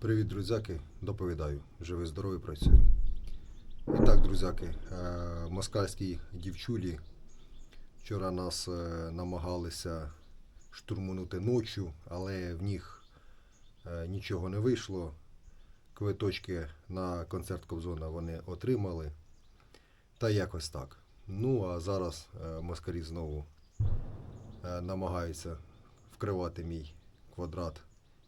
Привіт, друзяки, доповідаю. Живий, здоровий, працюю. І так, друзяки, е, москальські дівчулі вчора нас е, намагалися штурмунути ночі, але в них е, нічого не вийшло. Квиточки на концерт Кобзона вони отримали. Та якось так. Ну, а зараз москалі знову намагаються вкривати мій квадрат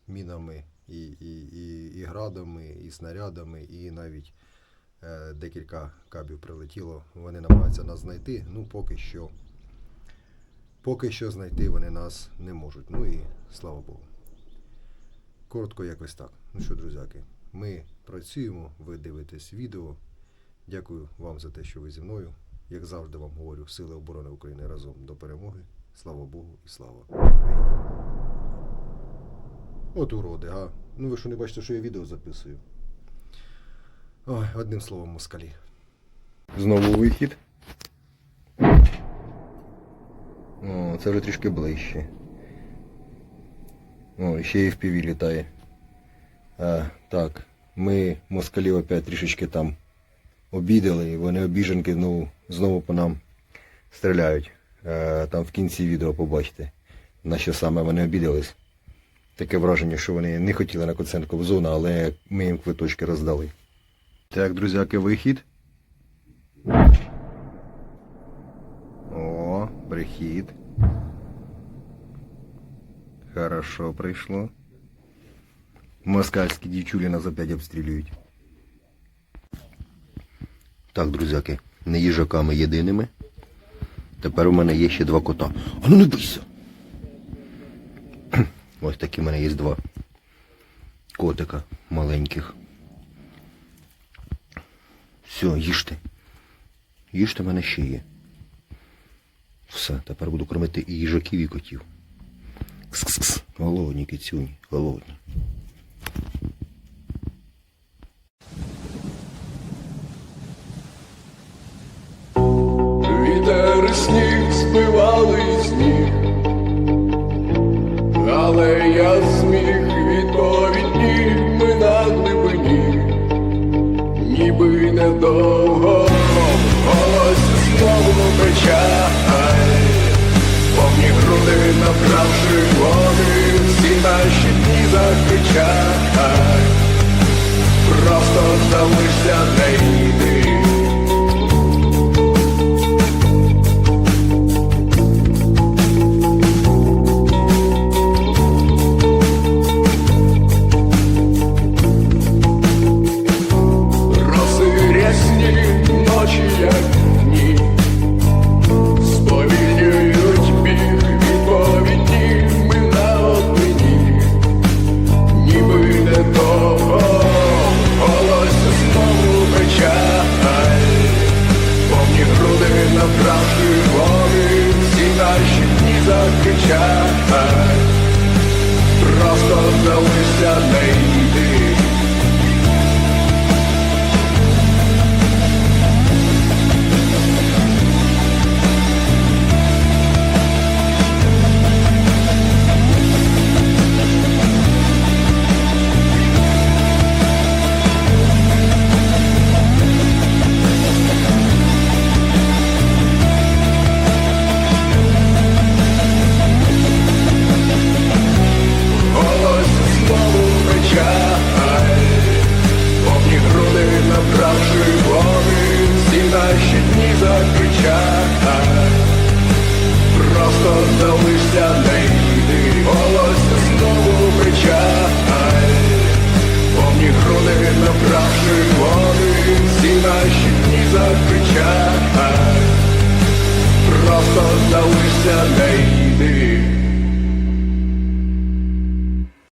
мінами і, і, і, і градами, і снарядами, і навіть е, декілька кабів прилетіло. Вони намагаються нас знайти. Ну, поки що. Поки що знайти вони нас не можуть. Ну і слава Богу. Коротко якось так. Ну що, друзяки, ми працюємо, ви дивитесь відео. Дякую вам за те, що ви зі мною. Як завжди вам говорю, Сили оборони України разом до перемоги. Слава Богу і слава Україні. От уроди, га. Ну ви що не бачите, що я відео записую. Ой, одним словом, москалі. Знову вихід. О, це вже трішки ближче. О, ще і в піві літає. А, так, ми москалів опять трішечки там обідали, і вони обіженки знову, знову по нам стріляють. Е, там в кінці відео побачите, на що саме вони обідались. Таке враження, що вони не хотіли на концерт Кобзона, але ми їм квиточки роздали. Так, друзяки, вихід. О, прихід. Хорошо прийшло. Москальські дівчулі нас опять обстрілюють. Так, друзяки, не їжаками єдиними. Тепер у мене є ще два кота. А ну не бийся! Ось такі в мене є два котика маленьких. Все, їжте. Їжте в мене ще є. Все, тепер буду кормити і їжаків, і котів. Кс -кс -кс. Голодні кицюні, голодні. Вітер сніг спивали з go. закричать, просто залишся не.